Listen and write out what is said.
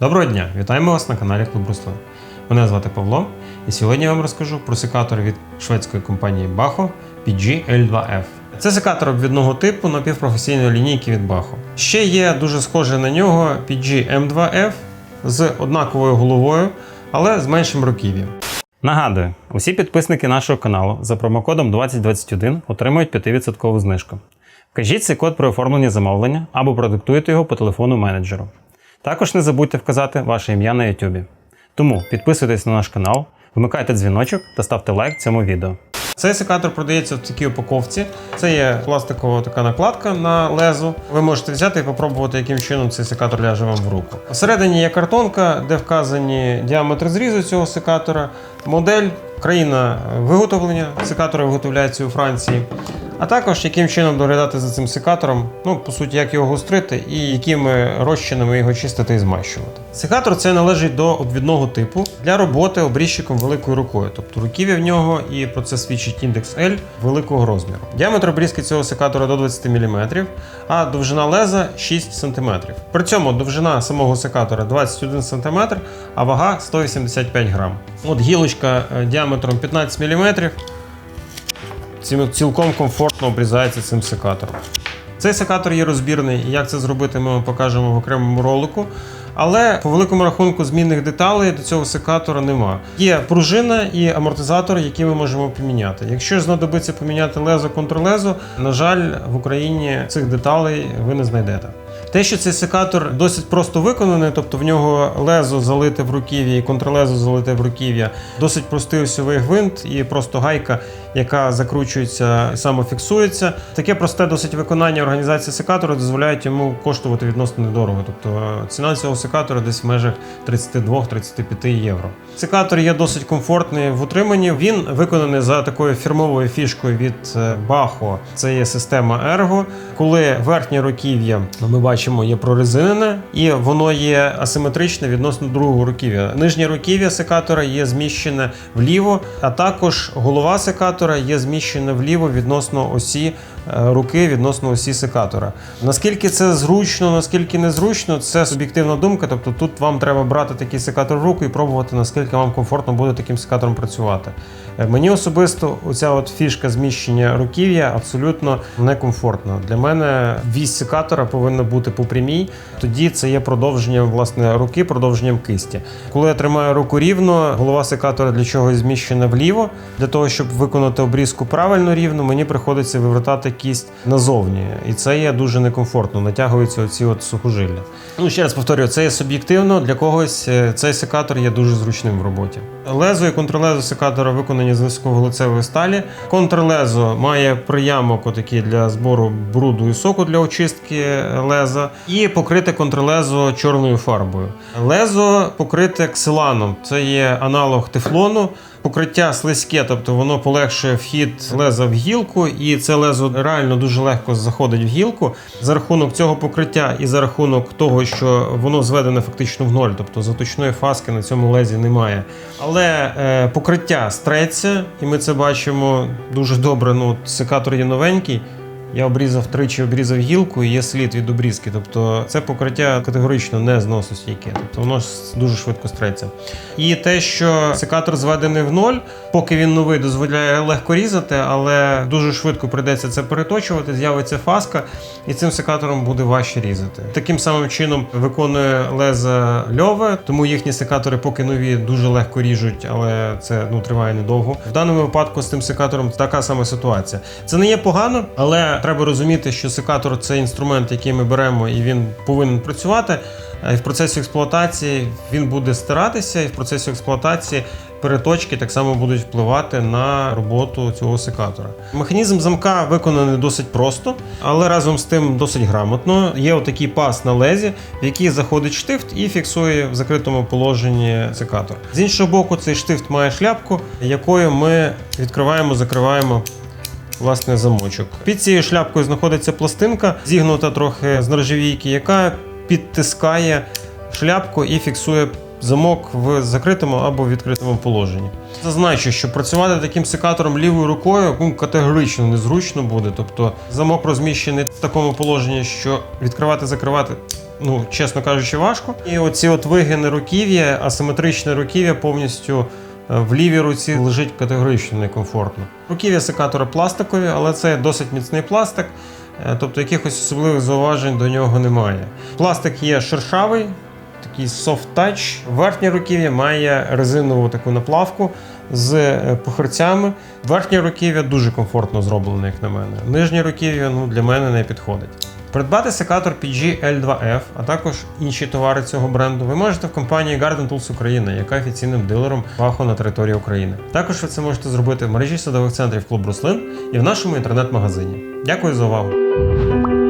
Доброго дня! Вітаємо вас на каналі Клуб Руслан. Мене звати Павло, і сьогодні я вам розкажу про секатор від шведської компанії Bacho PG L2F. Це секатор обвідного типу напівпрофесійної лінійки від Bacho. Ще є дуже схожий на нього PG M2F з однаковою головою, але з меншим руків'ям. Нагадую, усі підписники нашого каналу за промокодом 2021 отримують 5% знижку. Вкажіть цей код при оформленні замовлення або продиктуйте його по телефону менеджеру. Також не забудьте вказати ваше ім'я на YouTube. Тому підписуйтесь на наш канал, вмикайте дзвіночок та ставте лайк цьому відео. Цей секатор продається в такій упаковці. Це є пластикова така накладка на лезу. Ви можете взяти і попробувати, яким чином цей секатор ляже вам в руку. Всередині є картонка, де вказані діаметр зрізу цього секатора, модель, країна виготовлення. Секатори виготовляються у Франції. А також яким чином доглядати за цим секатором, ну по суті, як його гострити і якими розчинами його чистити і змащувати. Секатор це належить до обвідного типу для роботи обрізчиком великою рукою, тобто руків'я в нього, і про це свідчить індекс L великого розміру. Діаметр обрізки цього секатора до 20 мм, а довжина леза 6 см. При цьому довжина самого секатора 21 см, а вага 185 грам. От гілочка е, діаметром 15 мм цілком комфортно обрізається цим секатором. Цей секатор є розбірний, і як це зробити, ми вам покажемо в окремому ролику. Але по великому рахунку змінних деталей до цього секатора нема. Є пружина і амортизатор, які ми можемо поміняти. Якщо знадобиться поміняти лезо контрлезо, на жаль, в Україні цих деталей ви не знайдете. Те, що цей секатор досить просто виконаний, тобто в нього лезо залите в руків'я і контрлезо залите в руків'я, досить простий осьовий гвинт і просто гайка, яка закручується і самофіксується. Таке просте досить виконання організації секатора дозволяє йому коштувати відносно недорого. Тобто е, ціна цього секатора десь в межах 32-35 євро. Секатор є досить комфортний в утриманні. Він виконаний за такою фірмовою фішкою від е, Bacho. Це є система Ergo. Коли верхнє руків'я ми бачимо є прорезинене, і воно є асиметричне відносно другого руків'я. Нижнє руків'я секатора є зміщене вліво, а також голова секатора є зміщена вліво відносно осі руки, відносно осі секатора. Наскільки це зручно, наскільки незручно, це суб'єктивна думка. Тобто тут вам треба брати такий секатор в руку і пробувати, наскільки вам комфортно буде таким секатором працювати. Е, Мені особисто оця от фішка зміщення руків'я абсолютно некомфортна. Для мене вісь секатора повинна бути по прямій. Тоді це є продовженням власне руки, продовженням кисті. Коли я тримаю руку рівно, голова секатора для чогось зміщена вліво. Для того, щоб виконати обрізку правильно рівно, мені приходиться вивертати кість назовні. І це є дуже некомфортно. Натягуються оці от сухожилля. Ну ще раз повторюю, це є суб'єктивно. Для когось е, цей секатор є дуже зручним в роботі. Лезо і контрлезо секатора виконані з високовуглецевої сталі. Контрлезо має приямок отакий для збору бруду і соку для очистки леза, і покрите контрлезо чорною фарбою. Лезо покрите ксиланом, це є аналог тефлону. Покриття слизьке, тобто воно полегшує вхід леза в гілку, і це лезо реально дуже легко заходить в гілку. За рахунок цього покриття і за рахунок того, що воно зведене фактично в ноль, тобто заточної фаски на цьому лезі немає. Але е, покриття стреться, і ми це бачимо дуже добре. Ну, секатор є новенький. Я обрізав тричі, обрізав гілку і є слід від обрізки. Тобто це покриття категорично не зносостійке, тобто воно дуже швидко стреться. І те, що секатор зведений в ноль, поки він новий, дозволяє легко різати, але дуже швидко прийдеться це переточувати, з'явиться фаска, і цим секатором буде важче різати. Таким самим чином виконує леза льове, тому їхні секатори, поки нові, дуже легко ріжуть, але це ну триває недовго. В даному випадку з цим секатором така сама ситуація. Це не є погано, але треба розуміти, що секатор це інструмент, який ми беремо, і він повинен працювати. Е, І в процесі експлуатації він буде старатися, і в процесі експлуатації переточки так само будуть впливати на роботу цього секатора. Механізм замка виконаний досить просто, але разом з тим досить грамотно. Є отакий пас на лезі, в який заходить штифт і фіксує в закритому положенні секатор. З іншого боку, цей штифт має шляпку, якою ми відкриваємо, закриваємо власне замочок. Під цією шляпкою знаходиться пластинка, зігнута трохи з нержавійки, яка підтискає шляпку і фіксує замок в закритому або відкритому положенні. Зазначу, що працювати таким секатором лівою рукою ну, категорично незручно буде. Тобто замок розміщений в такому положенні, що відкривати, закривати ну, чесно кажучи, важко. І оці от вигини руків'я, асиметричне руків'я повністю в лівій руці лежить категорично некомфортно. Руків'я секатора пластикові, але це досить міцний пластик, е, тобто якихось особливих зауважень до нього немає. Пластик є шершавий, такий soft touch. Верхнє руків'я має резинову таку наплавку з е, похирцями. Верхнє руків'я дуже комфортно зроблене, як на мене. Нижнє руків'я ну, для мене не підходить. Придбати секатор PG L2F, а також інші товари цього бренду, ви можете в компанії Garden Tools Україна, яка офіційним дилером ваху на території України. Також ви це можете зробити в мережі садових центрів Клуб Руслин і в нашому інтернет-магазині. Дякую за увагу!